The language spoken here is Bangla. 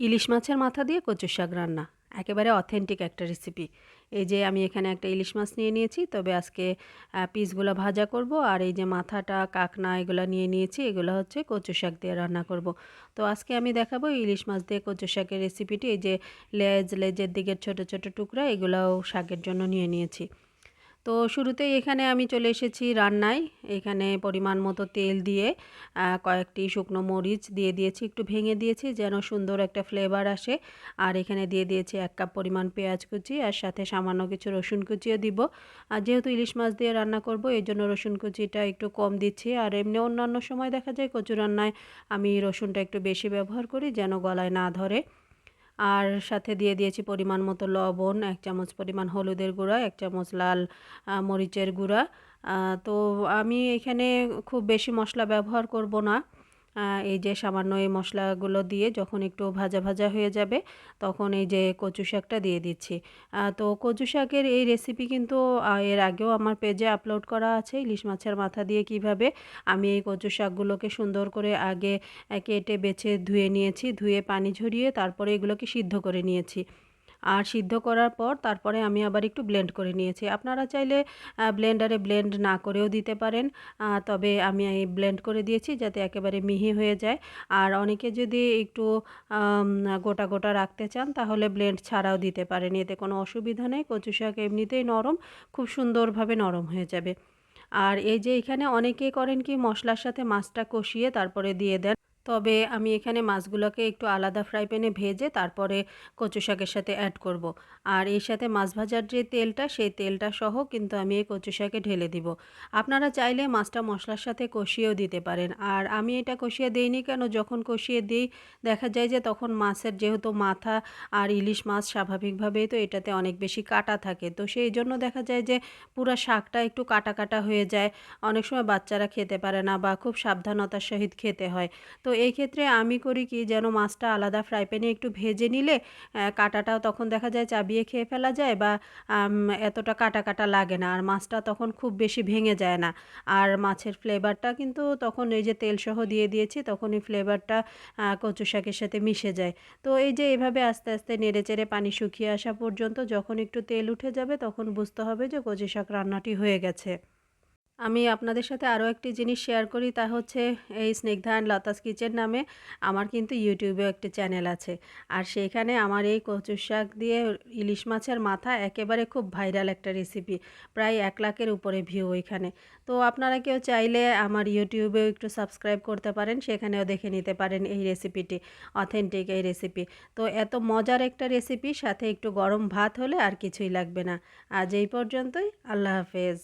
ইলিশ মাছের মাথা দিয়ে কচু শাক রান্না। একেবারে অথেন্টিক একটা রেসিপি এই যে আমি এখানে একটা ইলিশ মাছ নিয়ে নিয়েছি, তবে আজকে পিসগুলো ভাজা করব, আর এই যে মাথাটা, কাকনা, এগুলো নিয়ে নিয়েছি, এগুলো হচ্ছে কচু শাক দিয়ে রান্না করব। তো আজকে আমি দেখাবো ইলিশ মাছ দিয়ে কচু শাকের রেসিপিটি এই যে লেজ, লেজের দিকের ছোট ছোট টুকরা, এগুলোও শাকের জন্য নিয়ে নিয়েছি। তো শুরুতেই এখানে আমি চলে এসেছি রান্নায়। এখানে পরিমাণ মতো তেল দিয়ে কয়েকটি শুকনো মরিচ দিয়ে দিয়েছি, একটু ভেঙে দিয়েছি যেন সুন্দর একটা ফ্লেভার আসে। আর এখানে দিয়ে দিয়েছি এক কাপ পরিমাণ পেঁয়াজ কুচি আর সাথে সামান্য কিছু রসুন কুচিও দিব। আর যেহেতু ইলিশ মাছ দিয়ে রান্না করব, এই জন্য রসুন কুচিটা একটু কম দিচ্ছি। আর এমনি অন্যান্য সময় দেখা যায় কচু রান্নায় আমি রসুনটা একটু বেশি ব্যবহার করি যেন গলায় না ধরে। আর সাথে দিয়ে দিয়েছি পরিমাণ মতো লবণ, এক চামচ পরিমাণ হলুদের গুঁড়া, এক চামচ লাল মরিচের গুঁড়া। তো আমি এখানে খুব বেশি মশলা ব্যবহার করব না। এই যে সামান্য এই মশলাগুলো দিয়ে যখন একটু ভাজা ভাজা হয়ে যাবে, তখন এই যে কচু শাকটা দিয়ে দিচ্ছি। তো কচু শাকের এই রেসিপি কিন্তু এর আগেও আমার পেজে আপলোড করা আছে। ইলিশ মাছের মাথা দিয়ে কীভাবে আমি এই কচু শাকগুলোকে সুন্দর করে আগে কেটে বেছে ধুয়ে নিয়েছি। ধুয়ে পানি ঝরিয়ে তারপরে এগুলোকে সিদ্ধ করে নিয়েছি। আর সিদ্ধ করার পর তারপরে আমি আবার একটু ব্লেন্ড করে নিয়েছি। আপনারা চাইলে ব্লেন্ডারে ব্লেন্ড না করেও দিতে পারেন। তবে আমি এই ব্লেন্ড করে দিয়েছি যাতে একেবারে মিহি হয়ে যায়। আর অনেকে যদি একটু গোটা গোটা রাখতে চান, তাহলে ব্লেন্ড ছাড়াও দিতে পারেন। এতে কোনো অসুবিধা নেই। কচু শাক এমনিতেই নরম, খুব সুন্দরভাবে নরম হয়ে যাবে। আর এই যে এখানে অনেকেই করেন কি, মশলার সাথে মাছটা কষিয়ে তারপরে দিয়ে দেন। তবে আমি এখানে মাছগুলোকে একটু আলাদা ফ্রাই প্যানে ভেজে তারপরে কচু শাকের সাথে অ্যাড করব। আর এর সাথে মাছ ভাজার যে তেলটা, সেই তেলটা সহ কিন্তু আমি এই কচু শাকে ঢেলে দিব। আপনারা চাইলে মাছটা মশলার সাথে কষিয়েও দিতে পারেন। আর আমি এটা কষিয়ে দিইনি কেন? যখন কষিয়ে দিই, দেখা যায় যে তখন মাছের যেহেতু মাথা আর ইলিশ মাছ স্বাভাবিকভাবেই তো এটাতে অনেক বেশি কাটা থাকে। তো সেই জন্য দেখা যায় যে পুরো শাকটা একটু কাটা কাটা হয়ে যায়। অনেক সময় বাচ্চারা খেতে পারে না বা খুব সাবধানতার সহিত খেতে হয়। তো এই ক্ষেত্রে আমি করি কি যেন মাছটা আলাদা ফ্রাই প্যানে একটু ভেজে নিলে কাটাটাও তখন দেখা যায় চাবিয়ে খেয়ে ফেলা যায় বা এতটা কাটা কাটা লাগে না। আর মাছটা তখন খুব বেশি ভেঙে যায় না। আর মাছের ফ্লেভারটা কিন্তু তখন এই যে তেল সহ দিয়ে দিয়েছি তখন এই ফ্লেভারটা কচু শাকের সাথে মিশে যায়। তো এই যে এভাবে আস্তে আস্তে নেড়ে চেড়ে পানি শুকিয়ে আসা পর্যন্ত যখন একটু তেল উঠে যাবে, তখন বুঝতে হবে যে কচু শাক রান্নাটি হয়ে গেছে। আমি আপনাদের সাথে আরও একটি জিনিস শেয়ার করি, তা হচ্ছে এই স্নিগ্ধা অ্যান্ড লতাস কিচেন নামে আমার কিন্তু ইউটিউবেও একটি চ্যানেল আছে। আর সেইখানে আমার এই কচুর শাক দিয়ে ইলিশ মাছের মাথা একেবারে খুব ভাইরাল একটা রেসিপি প্রায় এক লাখের উপরে ভিউ ওইখানে। তো আপনারা কেউ চাইলে আমার ইউটিউবেও একটু সাবস্ক্রাইব করতে পারেন, সেখানেও দেখে নিতে পারেন এই রেসিপিটি অথেন্টিক এই রেসিপি তো এত মজার একটা রেসিপি সাথে একটু গরম ভাত হলে আর কিছুই লাগবে না। আজ এই পর্যন্তই, আল্লাহ হাফেজ।